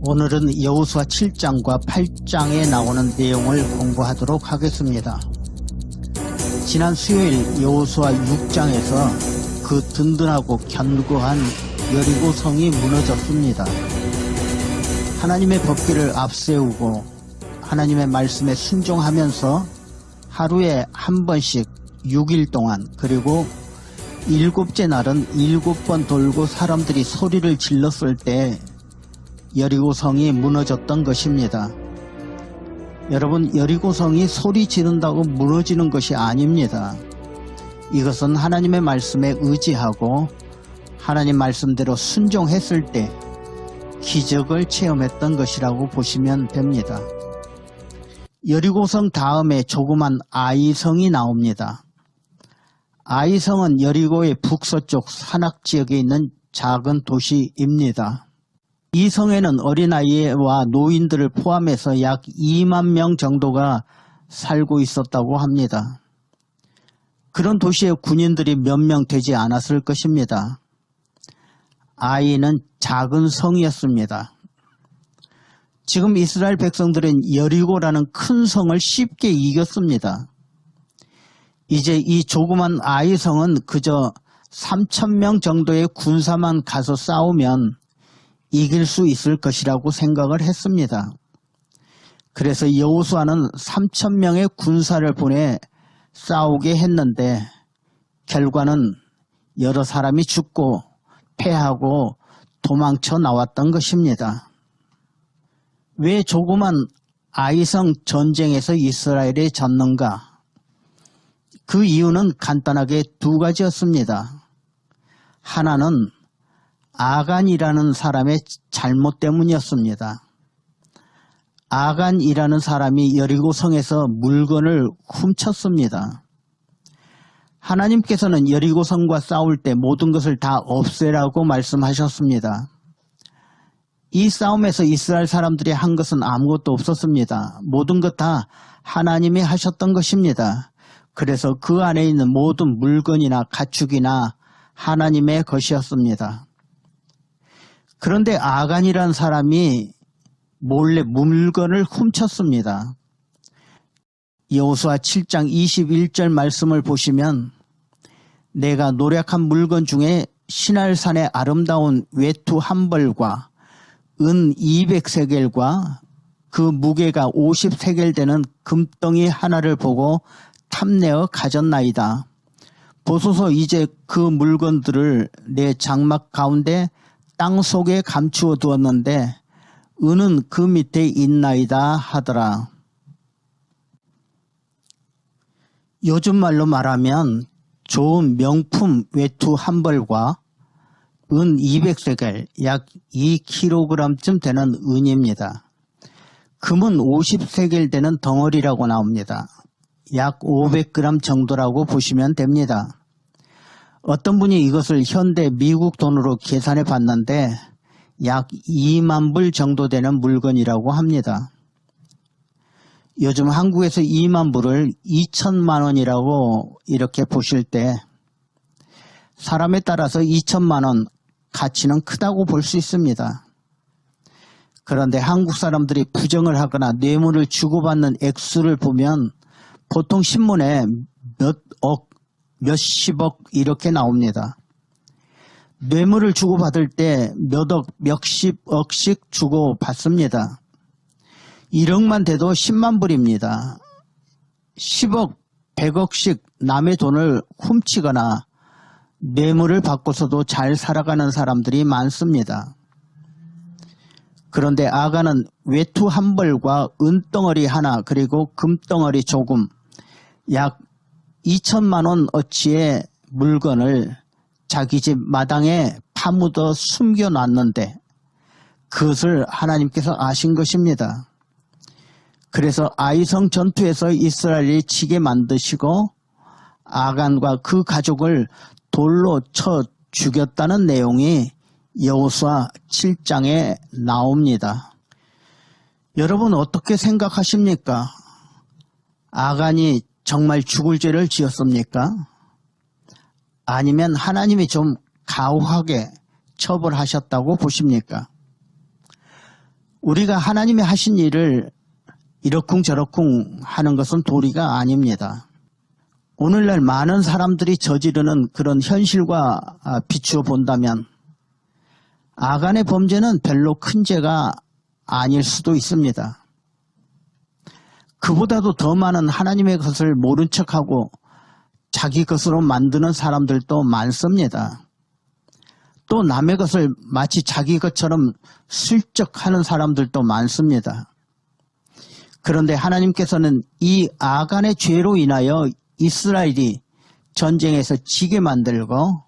오늘은 여호수아 7장과 8장에 나오는 내용을 공부하도록 하겠습니다. 지난 수요일 여호수아 6장에서 그 든든하고 견고한 여리고 성이 무너졌습니다. 하나님의 법궤를 앞세우고 하나님의 말씀에 순종하면서 하루에 한 번씩 6일 동안 그리고 일곱째 날은 일곱 번 돌고 사람들이 소리를 질렀을 때 여리고성이 무너졌던 것입니다. 여러분 여리고성이 소리 지른다고 무너지는 것이 아닙니다. 이것은 하나님의 말씀에 의지하고 하나님 말씀대로 순종했을 때 기적을 체험했던 것이라고 보시면 됩니다. 여리고성 다음에 조그만 아이성이 나옵니다. 아이성은 여리고의 북서쪽 산악 지역에 있는 작은 도시입니다. 이 성에는 어린아이와 노인들을 포함해서 약 2만 명 정도가 살고 있었다고 합니다. 그런 도시에 군인들이 몇 명 되지 않았을 것입니다. 아이는 작은 성이었습니다. 지금 이스라엘 백성들은 여리고라는 큰 성을 쉽게 이겼습니다. 이제 이 조그만 아이성은 그저 3천명 정도의 군사만 가서 싸우면 이길 수 있을 것이라고 생각을 했습니다. 그래서 여호수아는 3천 명의 군사를 보내 싸우게 했는데 결과는 여러 사람이 죽고 패하고 도망쳐 나왔던 것입니다. 왜 조그만 아이성 전쟁에서 이스라엘이 졌는가? 그 이유는 간단하게 두 가지였습니다. 하나는 아간이라는 사람의 잘못 때문이었습니다. 아간이라는 사람이 여리고성에서 물건을 훔쳤습니다. 하나님께서는 여리고성과 싸울 때 모든 것을 다 없애라고 말씀하셨습니다. 이 싸움에서 이스라엘 사람들이 한 것은 아무것도 없었습니다. 모든 것 다 하나님이 하셨던 것입니다. 그래서 그 안에 있는 모든 물건이나 가축이나 하나님의 것이었습니다. 그런데 아간이라는 사람이 몰래 물건을 훔쳤습니다. 여호수아 7장 21절 말씀을 보시면 내가 노력한 물건 중에 신할산의 아름다운 외투 한 벌과 은 200세겔과 그 무게가 50세겔 되는 금덩이 하나를 보고 탐내어 가졌나이다. 보소서 이제 그 물건들을 내 장막 가운데 땅 속에 감추어 두었는데 은은 그 밑에 있나이다 하더라. 요즘 말로 말하면 좋은 명품 외투 한 벌과 은 200세겔 약 2kg쯤 되는 은입니다. 금은 50세겔 되는 덩어리라고 나옵니다. 약 500g 정도라고 보시면 됩니다. 어떤 분이 이것을 현대 미국 돈으로 계산해 봤는데 약 2만 불 정도 되는 물건이라고 합니다. 요즘 한국에서 2만 불을 2천만 원이라고 이렇게 보실 때 사람에 따라서 2천만 원 가치는 크다고 볼 수 있습니다. 그런데 한국 사람들이 부정을 하거나 뇌물을 주고받는 액수를 보면 보통 신문에 몇억, 몇십억 이렇게 나옵니다. 뇌물을 주고받을 때 몇억, 몇십억씩 주고받습니다. 1억만 돼도 10만 불입니다. 10억, 100억씩 남의 돈을 훔치거나 뇌물을 받고서도 잘 살아가는 사람들이 많습니다. 그런데 아가는 외투 한 벌과 은덩어리 하나 그리고 금덩어리 조금 약 2천만 원 어치의 물건을 자기 집 마당에 파묻어 숨겨 놨는데 그것을 하나님께서 아신 것입니다. 그래서 아이성 전투에서 이스라엘이 치게 만드시고 아간과 그 가족을 돌로 쳐 죽였다는 내용이 여호수아 7장에 나옵니다. 여러분 어떻게 생각하십니까? 아간이 정말 죽을 죄를 지었습니까? 아니면 하나님이 좀 가혹하게 처벌하셨다고 보십니까? 우리가 하나님이 하신 일을 이러쿵저러쿵 하는 것은 도리가 아닙니다. 오늘날 많은 사람들이 저지르는 그런 현실과 아, 비추어 본다면 아간의 범죄는 별로 큰 죄가 아닐 수도 있습니다. 그보다도 더 많은 하나님의 것을 모른 척하고 자기 것으로 만드는 사람들도 많습니다. 또 남의 것을 마치 자기 것처럼 슬쩍 하는 사람들도 많습니다. 그런데 하나님께서는 이 아간의 죄로 인하여 이스라엘이 전쟁에서 지게 만들고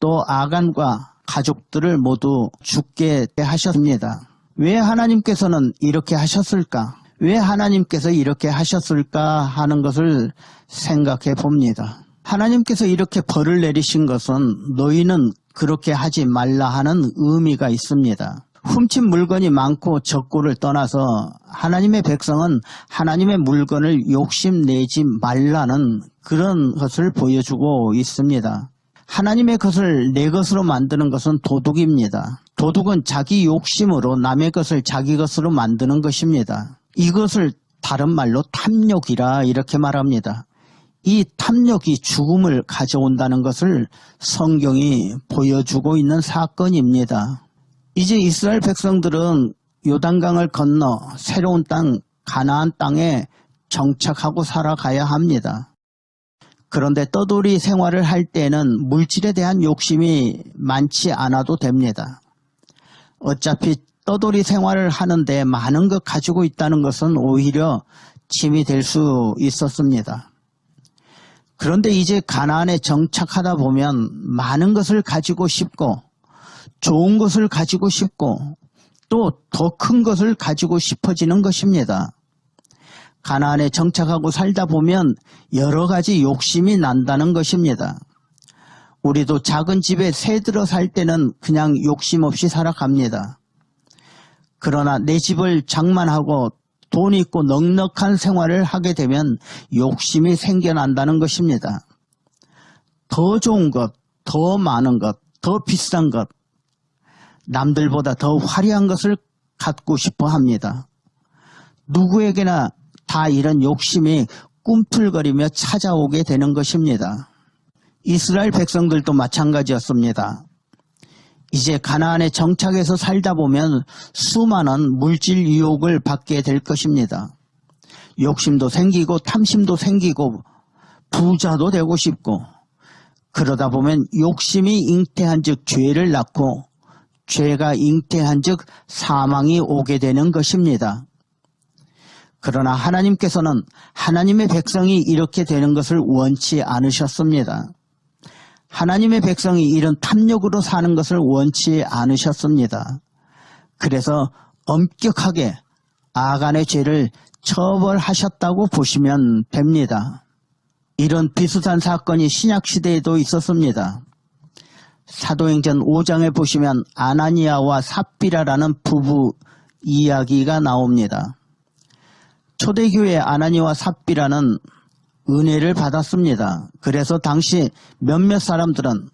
또 아간과 가족들을 모두 죽게 하셨습니다. 왜 하나님께서는 이렇게 하셨을까? 왜 하나님께서 이렇게 하셨을까 하는 것을 생각해 봅니다. 하나님께서 이렇게 벌을 내리신 것은 너희는 그렇게 하지 말라 하는 의미가 있습니다. 훔친 물건이 많고 적고를 떠나서 하나님의 백성은 하나님의 물건을 욕심내지 말라는 그런 것을 보여주고 있습니다. 하나님의 것을 내 것으로 만드는 것은 도둑입니다. 도둑은 자기 욕심으로 남의 것을 자기 것으로 만드는 것입니다. 이것을 다른 말로 탐욕이라 이렇게 말합니다. 이 탐욕이 죽음을 가져온다는 것을 성경이 보여주고 있는 사건입니다. 이제 이스라엘 백성들은 요단강을 건너 새로운 땅 가나안 땅에 정착하고 살아가야 합니다. 그런데 떠돌이 생활을 할 때는 물질에 대한 욕심이 많지 않아도 됩니다. 어차피 떠돌이 생활을 하는데 많은 것 가지고 있다는 것은 오히려 짐이 될 수 있었습니다. 그런데 이제 가나안에 정착하다 보면 많은 것을 가지고 싶고 좋은 것을 가지고 싶고 또 더 큰 것을 가지고 싶어지는 것입니다. 가나안에 정착하고 살다 보면 여러 가지 욕심이 난다는 것입니다. 우리도 작은 집에 새 들어 살 때는 그냥 욕심 없이 살아갑니다. 그러나 내 집을 장만하고 돈 있고 넉넉한 생활을 하게 되면 욕심이 생겨난다는 것입니다. 더 좋은 것, 더 많은 것, 더 비싼 것, 남들보다 더 화려한 것을 갖고 싶어 합니다. 누구에게나 다 이런 욕심이 꿈틀거리며 찾아오게 되는 것입니다. 이스라엘 백성들도 마찬가지였습니다. 이제 가나안에 정착해서 살다 보면 수많은 물질 유혹을 받게 될 것입니다. 욕심도 생기고 탐심도 생기고 부자도 되고 싶고 그러다 보면 욕심이 잉태한 즉 죄를 낳고 죄가 잉태한 즉 사망이 오게 되는 것입니다. 그러나 하나님께서는 하나님의 백성이 이렇게 되는 것을 원치 않으셨습니다. 하나님의 백성이 이런 탐욕으로 사는 것을 원치 않으셨습니다. 그래서 엄격하게 아간의 죄를 처벌하셨다고 보시면 됩니다. 이런 비슷한 사건이 신약시대에도 있었습니다. 사도행전 5장에 보시면 아나니아와 삽비라라는 부부 이야기가 나옵니다. 초대교회 아나니와 삽비라는 은혜를 받았습니다. 그래서 당시 몇몇 사람들은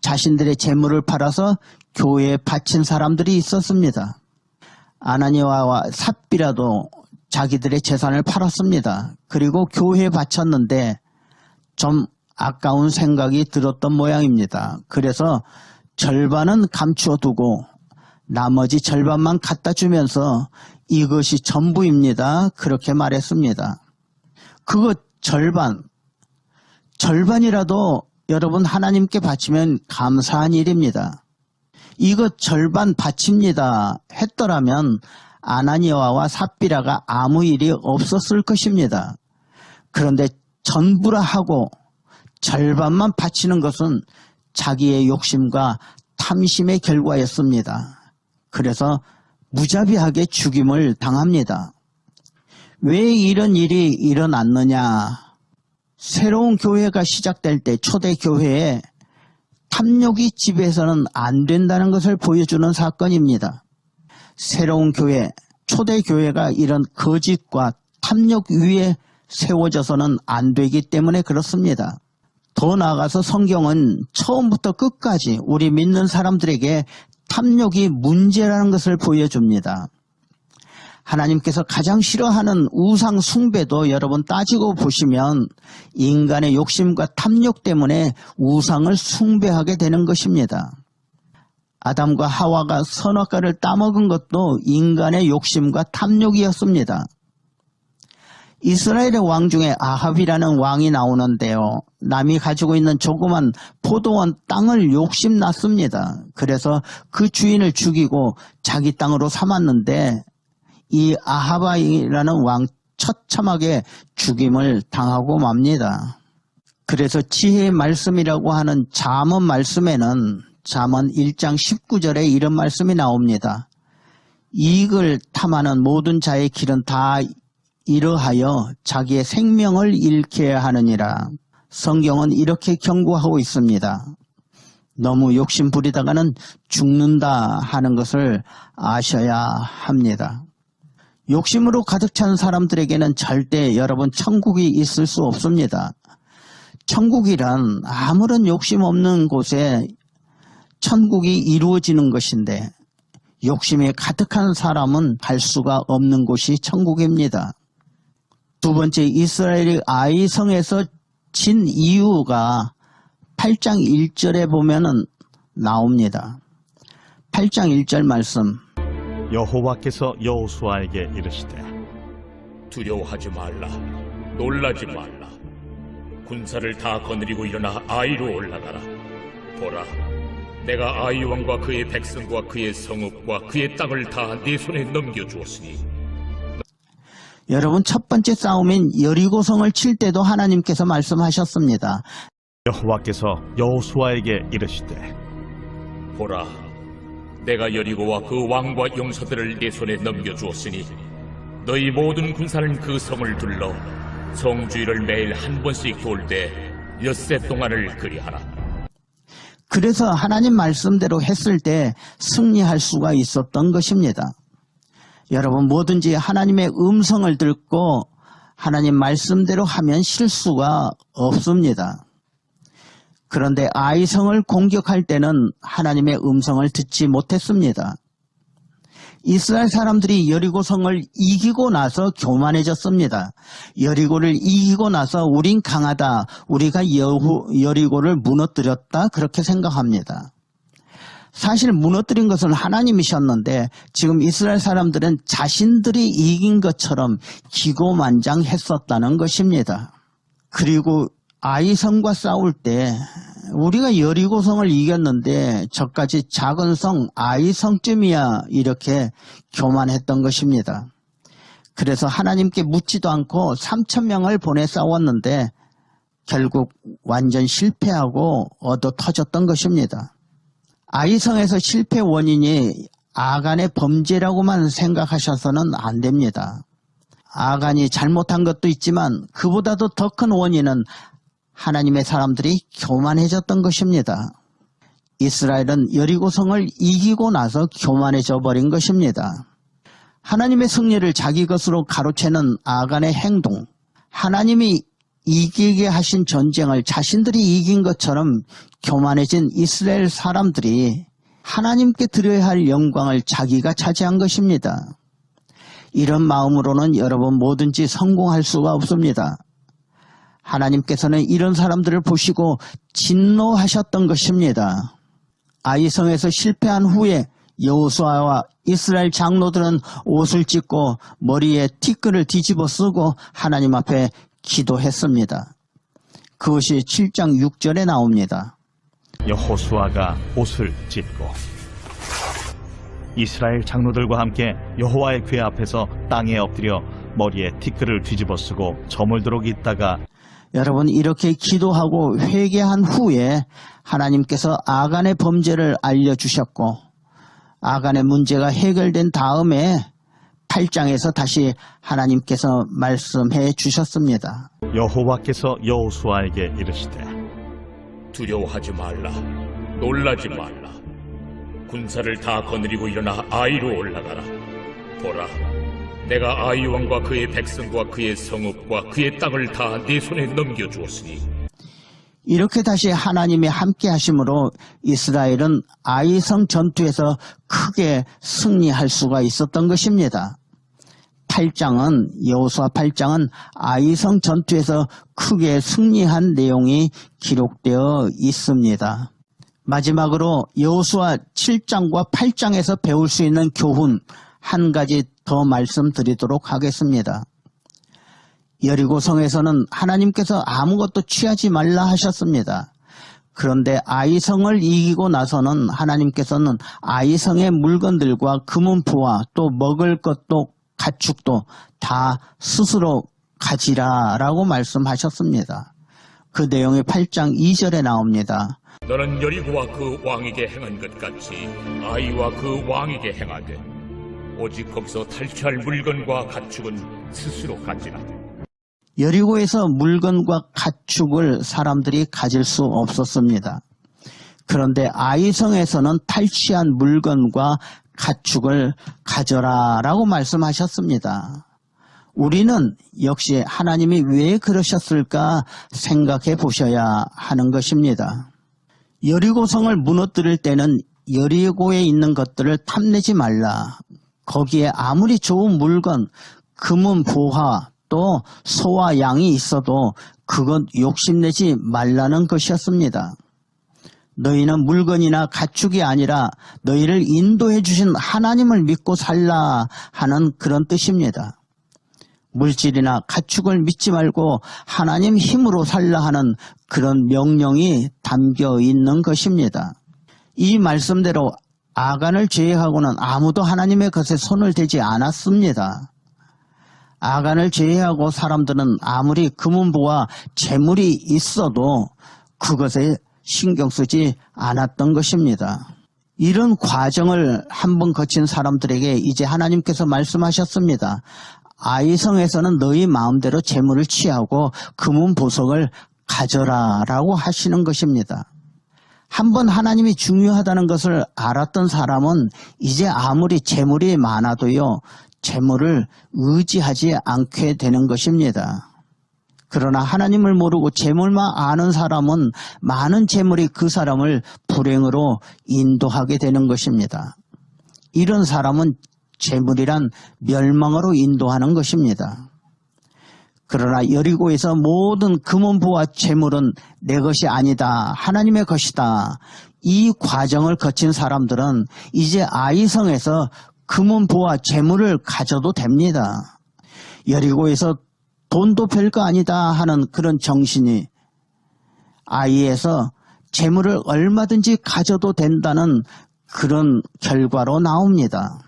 자신들의 재물을 팔아서 교회에 바친 사람들이 있었습니다. 아나니아와 삽비라도 자기들의 재산을 팔았습니다. 그리고 교회에 바쳤는데 좀 아까운 생각이 들었던 모양입니다. 그래서 절반은 감추어 두고 나머지 절반만 갖다 주면서 이것이 전부입니다. 그렇게 말했습니다. 그거 절반, 절반이라도 여러분 하나님께 바치면 감사한 일입니다. 이것 절반 바칩니다 했더라면 아나니아와 삽비라가 아무 일이 없었을 것입니다. 그런데 전부라 하고 절반만 바치는 것은 자기의 욕심과 탐심의 결과였습니다. 그래서 무자비하게 죽임을 당합니다. 왜 이런 일이 일어났느냐? 새로운 교회가 시작될 때 초대 교회에 탐욕이 지배해서는 안 된다는 것을 보여주는 사건입니다. 새로운 교회, 초대 교회가 이런 거짓과 탐욕 위에 세워져서는 안 되기 때문에 그렇습니다. 더 나아가서 성경은 처음부터 끝까지 우리 믿는 사람들에게 탐욕이 문제라는 것을 보여줍니다. 하나님께서 가장 싫어하는 우상 숭배도 여러분 따지고 보시면 인간의 욕심과 탐욕 때문에 우상을 숭배하게 되는 것입니다. 아담과 하와가 선악과를 따먹은 것도 인간의 욕심과 탐욕이었습니다. 이스라엘의 왕 중에 아합이라는 왕이 나오는데요. 남이 가지고 있는 조그만 포도원 땅을 욕심났습니다. 그래서 그 주인을 죽이고 자기 땅으로 삼았는데 이 아하바이라는 왕 처참하게 죽임을 당하고 맙니다. 그래서 지혜의 말씀이라고 하는 잠언 말씀에는 잠언 1장 19절에 이런 말씀이 나옵니다. 이익을 탐하는 모든 자의 길은 다 이러하여 자기의 생명을 잃게 하느니라. 성경은 이렇게 경고하고 있습니다. 너무 욕심 부리다가는 죽는다 하는 것을 아셔야 합니다. 욕심으로 가득 찬 사람들에게는 절대 여러분 천국이 있을 수 없습니다. 천국이란 아무런 욕심 없는 곳에 천국이 이루어지는 것인데 욕심에 가득한 사람은 갈 수가 없는 곳이 천국입니다. 두 번째 이스라엘이 아이성에서 진 이유가 8장 1절에 보면은 나옵니다. 8장 1절 말씀 여호와께서 여호수아에게 이르시되 두려워하지 말라. 놀라지 말라. 군사를 다 거느리고 일어나 아이로 올라가라. 보라, 내가 아이 왕과 그의 백성과 그의 성읍과 그의 땅을 다 네 손에 넘겨 주었으니 여러분 첫 번째 싸움인 여리고성을 칠 때도 하나님께서 말씀하셨습니다. 여호와께서 여호수아에게 이르시되 보라, 내가 여리고와 그 왕과 용사들을 네 손에 넘겨주었으니 너희 모든 군사는 그 성을 둘러 성주의를 매일 한 번씩 돌 때 엿새 동안을 그리하라. 그래서 하나님 말씀대로 했을 때 승리할 수가 있었던 것입니다. 여러분 뭐든지 하나님의 음성을 듣고 하나님 말씀대로 하면 실수가 없습니다. 그런데 아이성을 공격할 때는 하나님의 음성을 듣지 못했습니다. 이스라엘 사람들이 여리고성을 이기고 나서 교만해졌습니다. 여리고를 이기고 나서 우린 강하다. 우리가 여후, 여리고를 무너뜨렸다. 그렇게 생각합니다. 사실 무너뜨린 것은 하나님이셨는데 지금 이스라엘 사람들은 자신들이 이긴 것처럼 기고만장했었다는 것입니다. 그리고 아이성과 싸울 때 우리가 여리고성을 이겼는데 저까지 작은 성 아이성쯤이야 이렇게 교만했던 것입니다. 그래서 하나님께 묻지도 않고 3천 명을 보내 싸웠는데 결국 완전 실패하고 얻어 터졌던 것입니다. 아이성에서 실패 원인이 아간의 범죄라고만 생각하셔서는 안 됩니다. 아간이 잘못한 것도 있지만 그보다도 더 큰 원인은 하나님의 사람들이 교만해졌던 것입니다. 이스라엘은 여리고성을 이기고 나서 교만해져 버린 것입니다. 하나님의 승리를 자기 것으로 가로채는 아간의 행동, 하나님이 이기게 하신 전쟁을 자신들이 이긴 것처럼 교만해진 이스라엘 사람들이 하나님께 드려야 할 영광을 자기가 차지한 것입니다. 이런 마음으로는 여러분 뭐든지 성공할 수가 없습니다. 하나님께서는 이런 사람들을 보시고 진노하셨던 것입니다. 아이성에서 실패한 후에 여호수아와 이스라엘 장로들은 옷을 찢고 머리에 티끌을 뒤집어 쓰고 하나님 앞에 기도했습니다. 그것이 7장 6절에 나옵니다. 여호수아가 옷을 찢고 이스라엘 장로들과 함께 여호와의 궤 앞에서 땅에 엎드려 머리에 티끌을 뒤집어 쓰고 저물도록 있다가 여러분 이렇게 기도하고 회개한 후에 하나님께서 아간의 범죄를 알려주셨고 아간의 문제가 해결된 다음에 8장에서 다시 하나님께서 말씀해 주셨습니다. 여호와께서 여호수아에게 이르시되 두려워하지 말라. 놀라지 말라. 군사를 다 거느리고 일어나 아이로 올라가라. 보라, 내가 아이 왕과 그의 백성과 그의 성읍과 그의 땅을 다 네 손에 넘겨 주었으니 이렇게 다시 하나님이 함께 하심으로 이스라엘은 아이성 전투에서 크게 승리할 수가 있었던 것입니다. 8장은 여호수아 8장은 아이성 전투에서 크게 승리한 내용이 기록되어 있습니다. 마지막으로 여호수아 7장과 8장에서 배울 수 있는 교훈 한 가지 더 말씀드리도록 하겠습니다. 여리고 성에서는 하나님께서 아무것도 취하지 말라 하셨습니다. 그런데 아이성을 이기고 나서는 하나님께서는 아이성의 물건들과 금은포와 또 먹을 것도 가축도 다 스스로 가지라 라고 말씀하셨습니다. 그 내용이 8장 2절에 나옵니다. 너는 여리고와 그 왕에게 행한 것 같이 아이와 그 왕에게 행하되 오직 거기서 탈취할 물건과 가축은 스스로 가지라. 여리고에서 물건과 가축을 사람들이 가질 수 없었습니다. 그런데 아이성에서는 탈취한 물건과 가축을 가져라 라고 말씀하셨습니다. 우리는 역시 하나님이 왜 그러셨을까 생각해 보셔야 하는 것입니다. 여리고성을 무너뜨릴 때는 여리고에 있는 것들을 탐내지 말라. 거기에 아무리 좋은 물건, 금은 보화, 또 소와 양이 있어도 그것 욕심내지 말라는 것이었습니다. 너희는 물건이나 가축이 아니라 너희를 인도해 주신 하나님을 믿고 살라 하는 그런 뜻입니다. 물질이나 가축을 믿지 말고 하나님 힘으로 살라 하는 그런 명령이 담겨 있는 것입니다. 이 말씀대로 아간을 제외하고는 아무도 하나님의 것에 손을 대지 않았습니다. 아간을 제외하고 사람들은 아무리 금은보와 재물이 있어도 그것에 신경 쓰지 않았던 것입니다. 이런 과정을 한번 거친 사람들에게 이제 하나님께서 말씀하셨습니다. 아이성에서는 너희 마음대로 재물을 취하고 금은 보석을 가져라 라고 하시는 것입니다. 한번 하나님이 중요하다는 것을 알았던 사람은 이제 아무리 재물이 많아도요, 재물을 의지하지 않게 되는 것입니다. 그러나 하나님을 모르고 재물만 아는 사람은 많은 재물이 그 사람을 불행으로 인도하게 되는 것입니다. 이런 사람은 재물이란 멸망으로 인도하는 것입니다. 그러나 여리고에서 모든 금은보와 재물은 내 것이 아니다. 하나님의 것이다. 이 과정을 거친 사람들은 이제 아이성에서 금은보와 재물을 가져도 됩니다. 여리고에서 돈도 별거 아니다 하는 그런 정신이 아이에서 재물을 얼마든지 가져도 된다는 그런 결과로 나옵니다.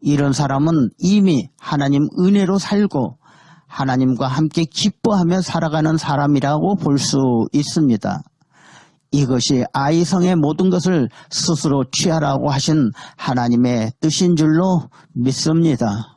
이런 사람은 이미 하나님 은혜로 살고 하나님과 함께 기뻐하며 살아가는 사람이라고 볼 수 있습니다. 이것이 아이성의 모든 것을 스스로 취하라고 하신 하나님의 뜻인 줄로 믿습니다.